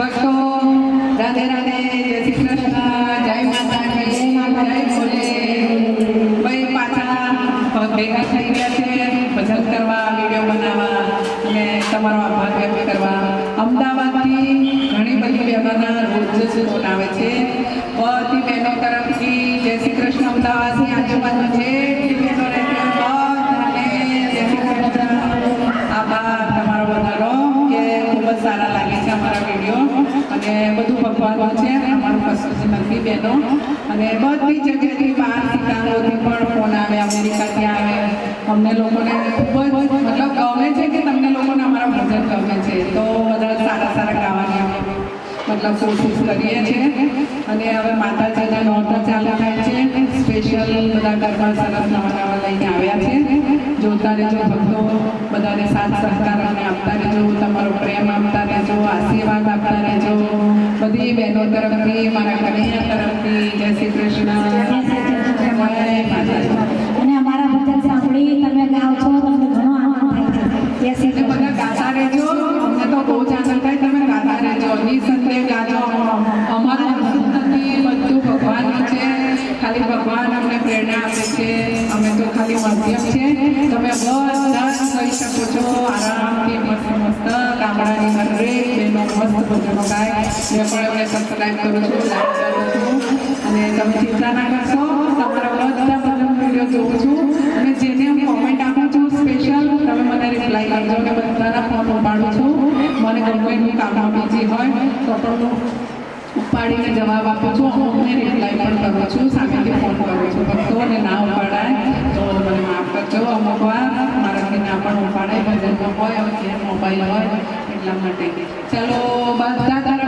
ભક્તો, રાધે રાધે, જય શ્રી કૃષ્ણ, જય માતાજી, જય ભોલે. ભાઈ પાછા ભેગા થઈ ગયા છે, ભજન કરવા વીડિયો બનાવવા અને તમારો આભાર વ્યક્ત કરવા. અમદાવાદથી ઘણી બધી બહેનોના રોજ ફોન આવે છે. બધી બહેનો તરફથી જય શ્રી કૃષ્ણ, અમદાવાદની આજુબાજુ છે. આભાર તમારો બધાનો, કે ખૂબ જ સારા અને બધું ભગવાનનું છે અમારું નથી બહેનો અને બધી જગ્યાએથી બહાર શિકાગોથી પણ ફોન આવે, અમેરિકાથી આવે. અમને લોકોને ખૂબ જ, મતલબ ગમે છે કે તમને લોકોને અમારા ભજન ગમે છે, તો બધા સારા સારા ગાવાની અમે મતલબ કોશિશ કરીએ છીએ. અને હવે માતાજીના નોરતા ચાલુ થાય છે સ્પેશિયલ બધા ગરબા સરસ નવા નવા લઈને આવ્યા છે. જોતા રહેજો ભક્તો બધાને સાથ સહકાર અને આપતા રહેજો તમારો પ્રેમ આપતા રહેજો આશીર્વાદ આપતા રહેજો બધી બહેનો તરફથી મારા કનૈયા તરફથી જય શ્રી કૃષ્ણ. અને અમારા ભજન સાંભળી તમે ગાઓ છો તમને ઘણો આનંદ થાય છે. બધા ગાતા રહેજો. અમને તો બહુ જ આનંદ થાય. તમે ગાતા રહેજો. નિસંદેહ ગાજો. અમારું નથી બધું ભગવાનનું છે. ખાલી ભગવાન અમને પ્રેરણા આપે છે. અમે તો ખાલી માધ્યમ છે. તમે બધા કરી શકો છો. મસ્ત ભજનો ગાય મેં પણ એમને સબસ્ક્રાઈબ કરું છું લાઈક છું અને તમે ચિંતા ના કરશો તમારા બધા ભજન વીડિયો જોઉં છું અને જેને હું કોમેન્ટ આપું છું સ્પેશિયલ તમે મને રિપ્લાય કરજો કે બધાના ફોન ઉપાડું છું મને ગમે કામમાં બીજી હોય તો પણ હું ઉપાડીને જવાબ આપું છું અમુકને રિપ્લાય પણ છું સામેથી ફોન કરું છું ભક્તોને ના ઉપાડાય તો મને માફ કરજો અમુક વાર મારાથી ના પણ ઉપાડાય ભજનમાં હોય ઘેર મોબાઈલ હોય એટલા માટે ચલો બધા